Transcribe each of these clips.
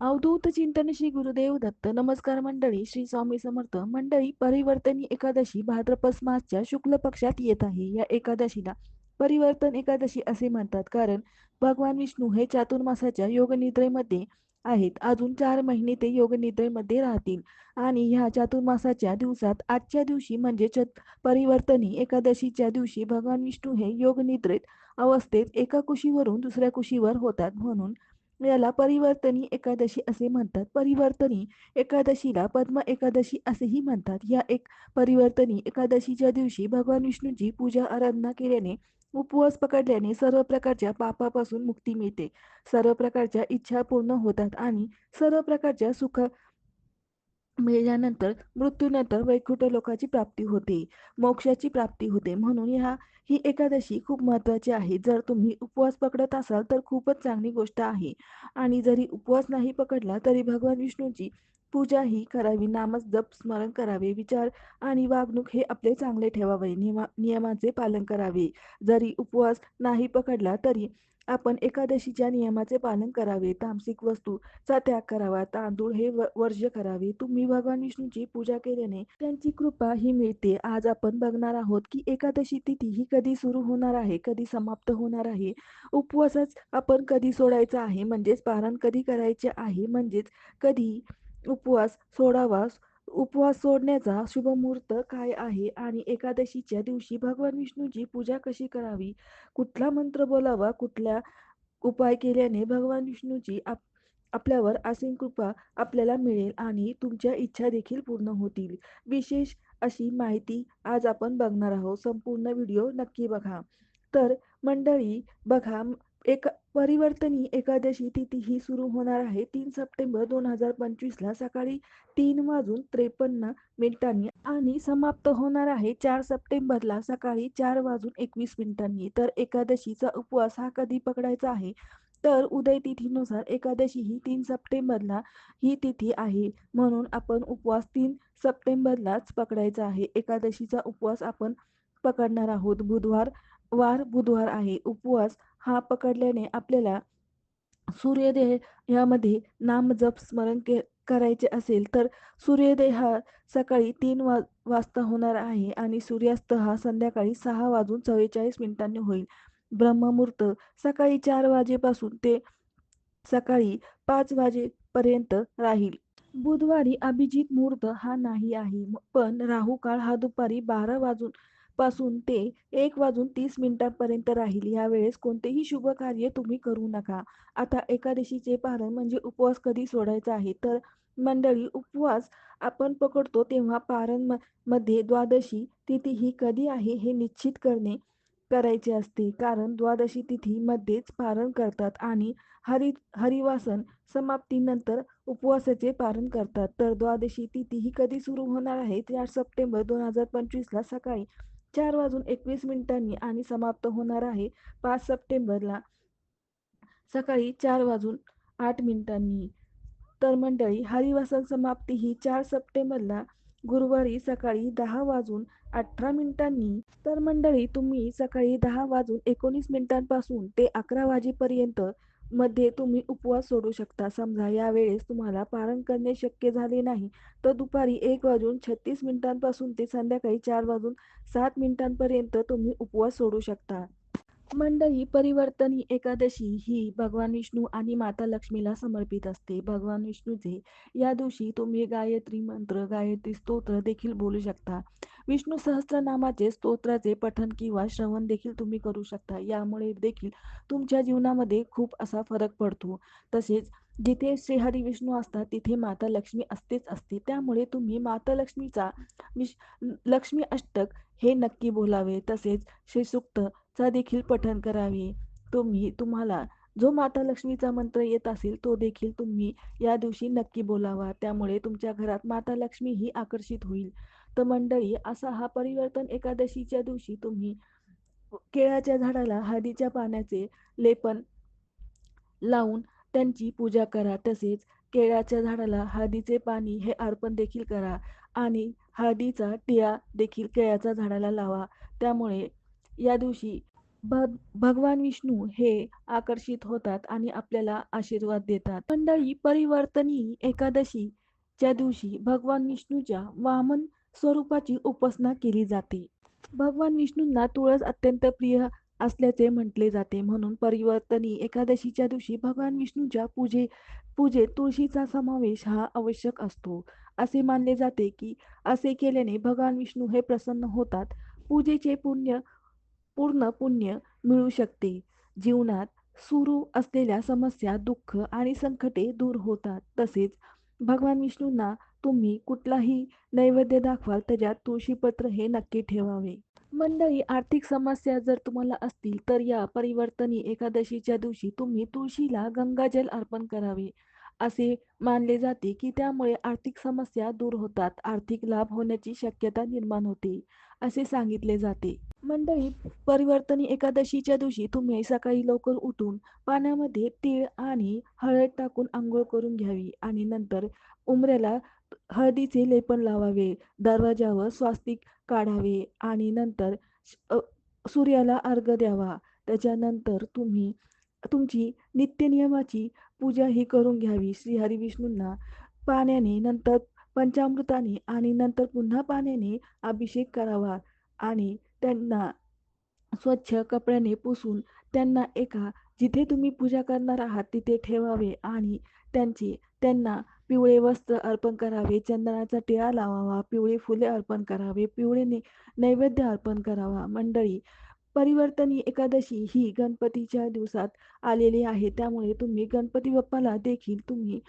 अवधूत चिंतन श्री गुरुदेव दत्त नमस्कार मंडळी श्री स्वामी समर्थ. मंडळी परिवर्तनी एकादशी भाद्रपस मासच्या शुक्ल पक्षात येत आहे. या एकादशीला परिवर्तन एकादशी असे म्हणतात. कारण भगवान विष्णू हे चातुर्मासाच्या योगनिद्रेमध्ये आहेत. अजून चार महिने ते योगनिद्रेमध्ये राहतील. आणि ह्या चातुर्मासाच्या दिवसात आजच्या दिवशी म्हणजे चत परिवर्तनी एकादशीच्या दिवशी भगवान विष्णू हे योगनिद्रेत अवस्थेत एका कुशीवरून दुसऱ्या कुशीवर होतात. म्हणून याला परिवर्तनी एकादशी असे म्हणतात. परिवर्तनी एकादशीला पद्म एकादशी असेही म्हणतात. या एक परिवर्तनी एकादशीच्या दिवशी भगवान विष्णूची पूजा आराधना केल्याने उपवास पकडल्याने सर्व प्रकारच्या पापापासून मुक्ती मिळते. सर्व प्रकारच्या इच्छा पूर्ण होतात आणि सर्व प्रकारच्या सुख मिळाल्यानंतर मृत्यूनंतर वैकुंठ लोकाची प्राप्ती होते मोक्षाची प्राप्ती होते. म्हणून ह्या ही एकादशी खूप महत्त्वाची आहे. जर तुम्ही उपवास पकडत असाल तर खूपच चांगली गोष्ट आहे. आणि जरी उपवास नाही पकडला तरी भगवान विष्णूची पूजा ही करावी. नामच जप स्मरण करावे. विचार आणि वागणूक हे आपले चांगले ठेवावे. नियमा नियमाचे पालन करावे. जरी उपवास नाही पकडला तरी आपण एकादशीच्या नियमाचे पालन करावे. तामसिक वस्तूचा त्याग करावा. तांदूळ हे वर्ज्य करावे. तुम्ही भगवान विष्णूची पूजा केल्याने त्यांची कृपा ही मिळते. आज आपण बघणार आहोत की एकादशी तिथी ही कधी सुरू होणार आहे कधी समाप्त होणार आहे? उपवासच आपण कधी सोडायचा आहे? म्हणजेच पारण कधी करायचे आहे? म्हणजेच कधी उपवास सोडावा उपवास सोडण्याचा शुभ मुहूर्त काय आहे? आणि एकादशीच्या दिवशी भगवान विष्णूची पूजा कशी करावी? कुठला मंत्र बोलावा? कुठल्या उपाय केल्याने भगवान विष्णूची आप आपल्यावर असीम कृपा आपल्याला मिळेल आणि तुमच्या इच्छा देखील पूर्ण होतील. विशेष अशी माहिती आज आपण बघणार आहोत. संपूर्ण व्हिडिओ नक्की बघा. तर मंडळी बघा एक परिवर्तनी एकादशी तिथी ही सुरू होणार आहे. तीन सप्टेंबर दोन हजार पंचवीसला सकाळी तीन वाजून त्रेपन्न मिनिटांनी आणि समाप्त होणार आहे. चार सप्टेंबरला सकाळी चार वाजून एकवीस मिनिटांनी. तर एकादशीचा उपवास हा कधी पकडायचा आहे? तर उदय तिथीनुसार एकादशी ही तीन सप्टेंबरला ही तिथी आहे. म्हणून आपण उपवास तीन सप्टेंबरलाच पकडायचा आहे. एकादशीचा उपवास आपण पकडणार आहोत. बुधवार वार बुधवार आहे. उपवास हा पकडल्याने आपल्याला सूर्योदय यामध्ये नाम जप स्मरण के करायचे असेल तर सूर्योदय हा सकाळी तीन वा वाजता होणार आहे आणि सूर्यास्त हा संध्याकाळी सहा वाजून चव्वेचाळीस मिनिटांनी होईल. ब्रह्ममुहूर्त सकाळी चार वाजेपासून ते सकाळी पाच वाजेपर्यंत राहील. बुधवारी अभिजित मुहूर्त हा नाही आहे पण राहू काळ हा दुपारी बारा वाजून पासून ते एक वाजून तीस मिनिटांपर्यंत राहील. यावेळेस कोणतेही शुभ कार्य तुम्ही करू नका. आता एकादशीचे पारण म्हणजे उपवास कधी सोडायचा आहे? तर मंडळी उपवास आपण पकडतो तेव्हा पारणमध्ये द्वादशी तिथी ही कधी आहे हे निश्चित करणे करायचे असते. कारण द्वादशी तिथी मध्येच पारण करतात आणि हरि हरिवासन समाप्तीनंतर उपवासाचे पारण करतात. तर द्वादशी तिथी ही कधी सुरू होणार आहे? चार सप्टेंबर दोन हजार पंचवीसला सकाळी चार वाजून एकवीस मिनिटांनी आणि समाप्त होणार आहे. पाच सप्टेंबरला सकाळी चार वाजून आठ मिनिटांनी. तर मंडळी हरिवासन समाप्ती ही चार सप्टेंबरला गुरुवारी सकाळी दहा वाजून अठरा मिनिटांनी. तर मंडळी तुम्ही सकाळी दहा वाजून एकोणीस मिनिटांपासून ते अकरा वाजेपर्यंत मध्ये तुम्ही उपवास सोडू शकता. समजा यावेळेस तुम्हाला पारण करणे शक्य झाले नाही तर दुपारी एक वाजून छत्तीस मिनिटांपासून ते संध्याकाळी चार वाजून सात मिनिटांपर्यंत तुम्ही उपवास सोडू शकता. मंडळी परिवर्तनी एकादशी ही भगवान विष्णू आणि माता लक्ष्मीला समर्पित असते. भगवान विष्णूचे या दिवशी तुम्ही गायत्री मंत्र गायत्री स्तोत्र देखील बोलू शकता. विष्णू सहस्त्रनामाचे स्तोत्राचे पठन किंवा श्रवण देखील तुम्ही करू शकता. यामुळे देखील तुमच्या जीवनामध्ये खूप असा फरक पडतो. तसेच जिथे श्रीहरी विष्णू असतात तिथे माता लक्ष्मी असतेच असते. त्यामुळे तुम्ही माता लक्ष्मीचा विश लक्ष्मी अष्टक हे नक्की बोलावे. तसेच श्रीसुक्तचा देखील पठण करावे. तुम्ही तुम्हाला जो माता लक्ष्मीचा मंत्र येत असेल तो देखील तुम्ही या दिवशी नक्की बोलावा. त्यामुळे तुमच्या घरात माता लक्ष्मी ही आकर्षित होईल. तर मंडळी असा हा परिवर्तन एकादशीच्या दिवशी तुम्ही केळाच्या झाडाला हळदीच्या पाण्याचे लेपन लावून त्यांची पूजा करा तसेच केळ्याच्या झाडाला हळदीचे पाणी हे अर्पण देखील करा आणि हळदीचा टिया देखील केळ्याच्या झाडाला लावा त्यामुळे या दिवशी भग भगवान विष्णू हे आकर्षित होतात आणि आपल्याला आशीर्वाद देतात. मंडळी परिवर्तनी एकादशीच्या दिवशी भगवान विष्णूच्या वामन स्वरूपाची उपासना केली जाते. भगवान विष्णूंना तुळस अत्यंत प्रिय असल्याचे म्हटले जाते. म्हणून परिवर्तनी एकादशीच्या दिवशी भगवान विष्णूच्या पूजे पूजेत तुळशीचा समावेश हा आवश्यक असतो. असे मानले जाते की असे केल्याने भगवान विष्णू हे प्रसन्न होतात. पूजेचे पुण्य पूर्ण पुण्य मिळू शकते. जीवनात सुरू असलेल्या समस्या, दुःख आणि संकटे दूर होतात. तसेच भगवान विष्णूंना तुम्ही कुठलाही नैवेद्य दाखवाल त्याच्यात तुळशीपत्र हे नक्की ठेवावे. मंडळी आर्थिक समस्या जर तुम्हाला असतील तर या परिवर्तनी एकादशीच्या दिवशी तुम्ही तुळशीला गंगाजल अर्पण करावे. असे मानले जाते की त्यामुळे आर्थिक समस्या दूर होतात, आर्थिक लाभ होण्याची शक्यता निर्माण होते, असे सांगितले जाते. मंडळी परिवर्तनी एकादशीच्या दिवशी तुम्ही सकाळी लवकर उठून पाण्यामध्ये तीळ आणि हळद टाकून आंघोळ करून घ्यावी आणि नंतर उंबऱ्याला हळदीचे लेपन लावावे. दरवाजावर स्वास्तिक काढावे आणि नंतर सूर्याला अर्घ्य द्यावा. त्याच्यानंतर तुम्ही तुमची नित्यनियमाची पूजा ही करून घ्यावी. श्री विष्णूंना पाण्याने, नंतर पंचामृताने आणि नंतर पुन्हा पाण्याने अभिषेक करावा आणि त्यांना स्वच्छ कपड्याने पुसून त्यांना एका जिथे तुम्ही पूजा करणार आहात तिथे ठेवावे आणि त्यांची त्यांना पिवळे वस्त्र अर्पण करावे, चंदनाचा टिळा लावावा, पिवळी फुले अर्पण करावे, पिवळे ने नैवेद्य अर्पण करावा. मंडळी परिवर्तनी एकादशी ही गणपतीच्या दिवसात आलेली आहे. त्यामुळे तुम्ही गणपती बाप्पाला देखील तुम्ही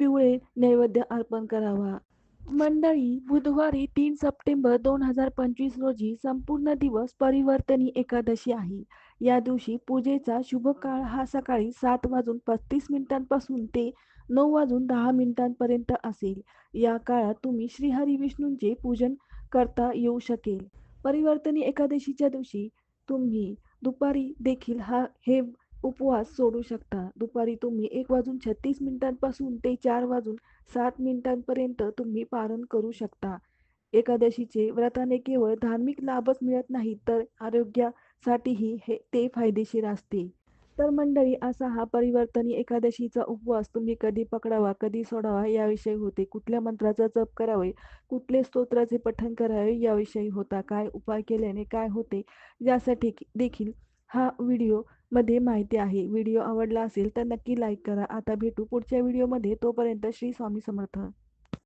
पिवळे नैवेद्य अर्पण करावा. मंडळी बुधवारी तीन सप्टेंबर दोन हजार पंचवीस रोजी संपूर्ण दिवस परिवर्तनी एकादशी आहे. या दिवशी पूजेचा शुभ काळ हा सकाळी सात वाजून पस्तीस मिनिटांपासून ते नऊ वाजून दहा मिनिटांपर्यंत असेल. या काळात तुम्ही श्रीहरी विष्णूंचे पूजन करता येऊ शकेल. परिवर्तनी एकादशीच्या दिवशी तुम्ही दुपारी देखील हा हे उपवास सोडू शकता. दुपारी तुम्ही एक वाजून छत्तीस मिनिटांपासून ते चार वाजून सात मिनिटांपर्यंत तुम्ही पारण करू शकता. एकादशीचे व्रताने केवळ धार्मिक लाभच मिळत नाही तर आरोग्यासाठीही हे ते फायदेशीर असते. तर मंडळी असा हा परिवर्तनी एकादशीचा उपवास तुम्ही कधी पकडावा, कधी सोडावा याविषयी होते. कुठल्या मंत्राचा जप करावे, कुठले स्तोत्राचे पठण करावे याविषयी होता. काय उपाय केल्याने काय होते यासाठी देखील हा व्हिडिओमध्ये माहिती आहे. व्हिडिओ आवडला असेल तर नक्की लाईक करा. आता भेटू पुढच्या व्हिडिओमध्ये. तोपर्यंत श्री स्वामी समर्थ.